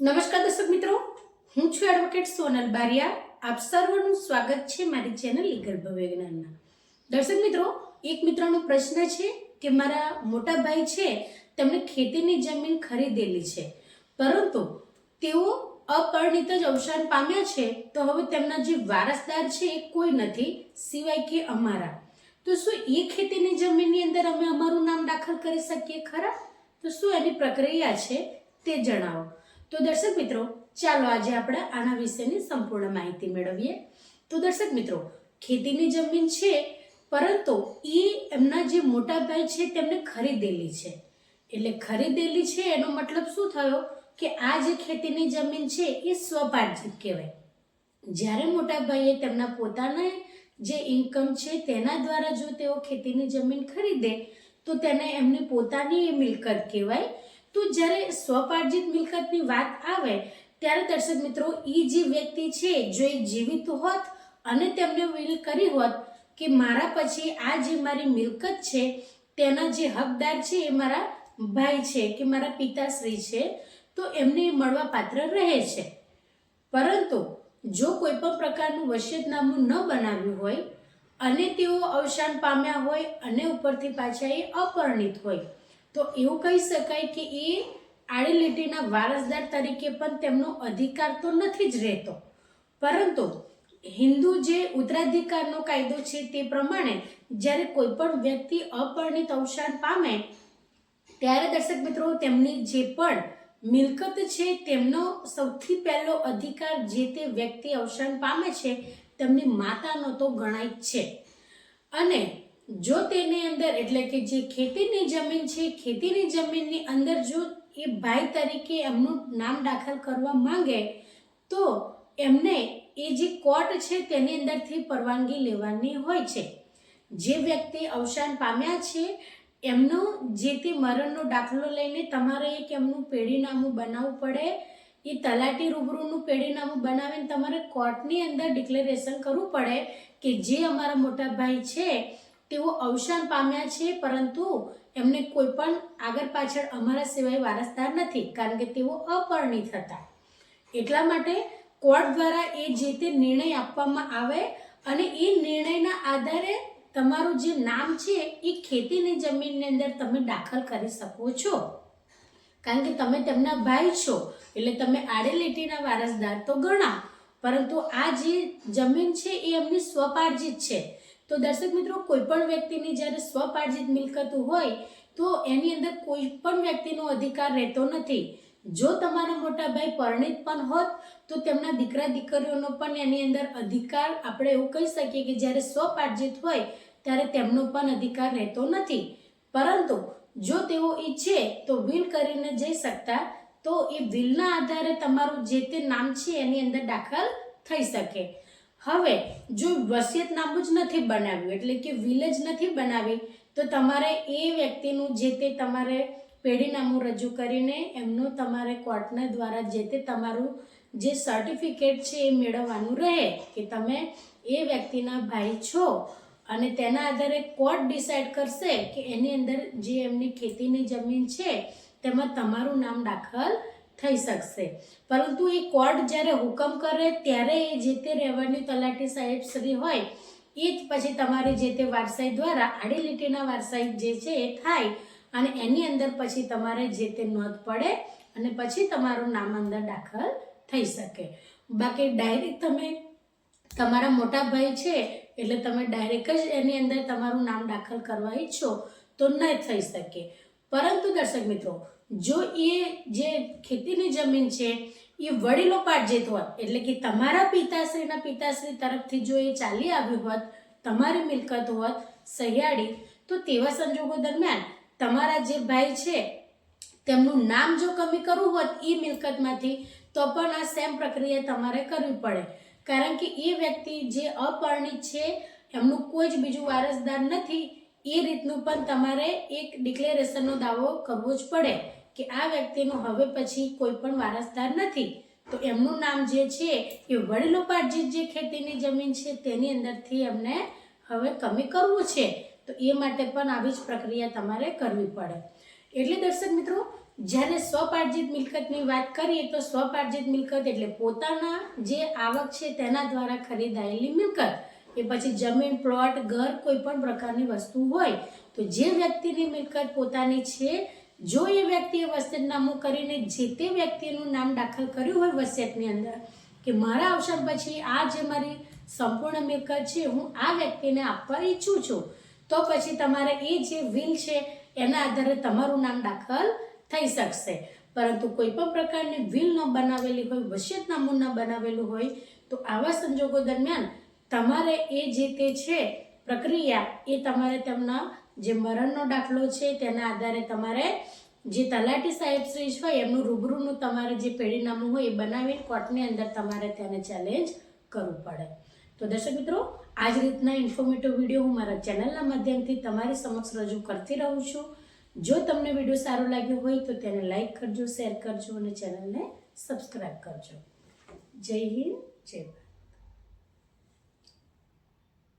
નમસ્કાર દર્શક મિત્રો, હું છું એડવોકેટ સોનલ બારિયા. આપ સર્વનું સ્વાગત છે મારી ચેનલ લીગલ ભવ્યજ્ઞાનના દર્શક મિત્રો, એક મિત્રનો પ્રશ્ન છે કે મારા મોટા ભાઈ છે, તેમણે ખેતીની જમીન ખરીદેલી છે. પરંતુ તેઓ અપરિણિત જ અવસાન પામ્યા છે, તો હવે તેમના જે વારસદાર છે એ કોઈ નથી, સિવાય કે અમારા. તો શું એ ખેતીની જમીનની અંદર અમે અમારું નામ દાખલ કરી શકીએ ખરા? તો શું એની પ્રક્રિયા છે તે જણાવો. તો દર્શક મિત્રો, ચાલો આજે આપણે આના વિશેની સંપૂર્ણ માહિતી મેળવીએ. તો દર્શક મિત્રો, ખેતીની જમીન છે, પરંતુ એ એમના જે મોટા ભાઈ છે તેમને ખરીદેલી છે. એટલે ખરીદેલી છે એનો મતલબ શું થયો? કે આ જે ખેતીની જમીન છે એ સ્વપાર્જિત કહેવાય. જ્યારે મોટા ભાઈએ તેમના પોતાના જે ઇન્કમ છે તેના દ્વારા જો તેઓ ખેતીની જમીન ખરીદે, તો તેને એમની પોતાની એ મિલકત કહેવાય. તો જ્યારે સ્વપાર્જિત મિલકતની વાત આવે, ત્યારે દર્શક મિત્રો એ જે વ્યક્તિ છે, જો એ જીવિત હોત અને તેમને વિલ કરી હોત કે મારા પછી આ જે મારી મિલકત છે, તેના જે હકદાર છે, એ મારા ભાઈ છે કે મારા પિતાશ્રી છે, તો એમને મળવા પાત્ર રહે છે. પરંતુ જો કોઈ પણ પ્રકારનું વસિયતનામું ન બનાવ્યું હોય અને તેઓ અવસાન પામ્યા હોય અને ઉપરથી પાછા એ અપરિણિત હોય તો એવું કહી શકાય કે એ આડી લીટીના વારસદાર તરીકે પણ તેમનો અધિકાર તો નથી જ રહેતો. પરંતુ હિન્દુ જે ઉત્તરાધિકારનો કાયદો છે તે પ્રમાણે જ્યારે કોઈ પણ વ્યક્તિ અપરિણિત અવસાન પામે, ત્યારે દર્શક મિત્રો તેમની જે પણ મિલકત છે તેમનો સૌથી પહેલો અધિકાર જે તે વ્યક્તિ અવસાન પામે છે, તેમની માતાનો તો ગણાય છે. અને જો તેની અંદર, એટલે કે જે ખેતીની જમીન છે, ખેતીની જમીનની અંદર જો એ ભાઈ તરીકે એમનું નામ દાખલ કરવા માંગે, તો એમને એ જે કોર્ટ છે તેની અંદરથી પરવાનગી લેવાની હોય છે. જે વ્યક્તિ અવસાન પામ્યા છે, એમનો જે તે મરણનો દાખલો લઈને તમારે એક એમનું પેઢીનામું બનાવવું પડે. એ તલાટી રૂબરૂનું પેઢીનામું બનાવીને તમારે કોર્ટની અંદર ડિક્લેરેશન કરવું પડે કે જે અમારા મોટા ભાઈ છે તેઓ અવસાન પામ્યા છે, પરંતુ એમને કોઈ પણ આગળ પાછળ અમારા સિવાય વારસદાર નથી, કારણ કે તેઓ અપરિણિત હતા. એટલા માટે કોર્ટ દ્વારા એ જે તે નિર્ણય આપવામાં આવે અને એ નિર્ણયના આધારે તમારું જે નામ છે, એ ખેતીની જમીનની અંદર તમે દાખલ કરી શકો છો. કારણ કે તમે તેમના ભાઈ છો, એટલે તમે આડેલેટીના વારસદાર તો ગણા, પરંતુ આ જે જમીન છે, એ એમની સ્વપાર્જિત છે. તો દર્શક મિત્રો કોઈ પણ વ્યક્તિની જ્યારે સ્વપાર્જિત મિલકત હોય, તો એની અંદર કોઈ પણ વ્યક્તિનો અધિકાર રહેતો નથી. જો તમારા મોટા ભાઈ પરણિત પણ હોત, તો તેમના દીકરા દીકરીઓનો પણ એની અંદર અધિકાર, આપણે એવું કહી શકીએ કે જ્યારે સ્વપાર્જિત હોય, ત્યારે તેમનો પણ અધિકાર રહેતો નથી. પરંતુ જો તેઓ ઈચ્છે તો વિલ કરીને જઈ શકતા, તો એ વિલના આધારે તમારું જે તે નામ છે, એની અંદર દાખલ થઈ શકે. હવે, જો વસિયતનામું જ નથી બનાવ્યું, એટલે કે વિલ જ નથી બનાવી, તો તમારે એ વ્યક્તિનું જે તે તમારે પેઢીનામું રજૂ કરીને એમનું તમારે કોર્ટના દ્વારા જે તે તમારું જે સર્ટિફિકેટ છે એ મેળવવાનું રહે કે તમે એ વ્યક્તિના ભાઈ છો. અને તેના આધારે કોર્ટ ડિસાઇડ કરશે કે એની અંદર જે એમની ખેતીની જમીન છે, તેમાં તમારું નામ દાખલ થઈ શકશે. પરંતુ એ કોર્ટ જ્યારે હુકમ કરે ત્યારે એ જે તે રેવન્યુ તલાટી સાહેબ શ્રી હોય, એ જ પછી તમારી જે તે વારસાઈ દ્વારા આડી લીટીના વારસાઈ જે છે એ થાય અને એની અંદર પછી તમારે જે તે નોંધ પડે અને પછી તમારું નામ અંદર દાખલ થઈ શકે. બાકી ડાયરેક્ટ તમે, તમારા મોટા ભાઈ છે એટલે તમે ડાયરેક્ટ જ એની અંદર તમારું નામ દાખલ કરવા ઈચ્છો તો ન થઈ શકે. પરંતુ દર્શક મિત્રો, જો એ જે ખેતીની જમીન છે, એ વડીલો પાર્જિત હોત એટલે કે તમારા પિતાશ્રીના પિતાશ્રી તરફથી જો એ ચાલી આવ્યું હોત, તમારી મિલકત હોત, સહિયાળી, તો તેવા સંજોગો દરમિયાન તમારા જે ભાઈ છે, તેમનું નામ જો કમી કરવું હોત એ મિલકતમાંથી, તો પણ આ સેમ પ્રક્રિયા તમારે કરવી પડે. કારણ કે એ વ્યક્તિ જે અપરિણિત છે, એમનું કોઈ જ બીજું વારસદાર નથી એ રીતનું પણ તમારે એક ડિક્લેરેશનનો દાવો કરવો જ પડે કે આ વ્યક્તિનો હવે પછી કોઈ પણ વારસદાર નથી. તો એમનું નામ જે છે એ વડીલોપાર્જિત જે ખેતીની જમીન છે તેની અંદરથી એમને હવે કમી કરવું છે. તો એ માટે પણ આવી જ પ્રક્રિયા તમારે કરવી પડે. એટલે દર્શક મિત્રો, જ્યારે સ્વપાર્જિત મિલકતની વાત કરીએ તો સ્વપાર્જિત મિલકત એટલે પોતાના જે આવક છે તેના દ્વારા ખરીદાયેલી મિલકત. એ પછી જમીન, પ્લોટ, ઘર કોઈ પણ પ્રકારની વસ્તુ હોય, તો જે વ્યક્તિની મિલકત પોતાની છે, જો એ વ્યક્તિએ વસિયતનામું કરીને જે તે વ્યક્તિનું નામ દાખલ કર્યું હોય વસિયતની અંદર, કે મારા અવસાન પછી આ જે મારી સંપૂર્ણ મિલકત છે, હું આ વ્યક્તિને આપવા ઈચ્છું છું, તો પછી તમારે એ જે વિલ છે, એના આધારે તમારું નામ દાખલ થઈ શકશે. પરંતુ કોઈ પણ પ્રકારની વિલ ન બનાવેલી હોય વસિયતનામું ન બનાવેલું હોય, તો આવા સંજોગો દરમિયાન તમારે એ જે તે છે, પ્રક્રિયા એ તમારે તેમના જે મરણનો દાખલો છે, તેના આધારે તમારે જે તલાટી સાહેબ શ્રી હોય એમનું રૂબરૂનું તમારે જે પેઢીનામું હોય એ બનાવી કોર્ટની અંદર તમારે તેને ચેલેન્જ કરવું પડે. તો દર્શક મિત્રો, આ જ રીતના ઇન્ફોર્મેટિવ વીડિયો હું મારા ચેનલના માધ્યમથી તમારી સમક્ષ રજૂ કરતી રહું છું. જો તમને વીડિયો સારો લાગ્યો હોય તો તેને લાઈક કરજો શેર કરજો અને ચેનલને સબસ્ક્રાઈબ કરજો. જય હિન્દ, જય ભારત.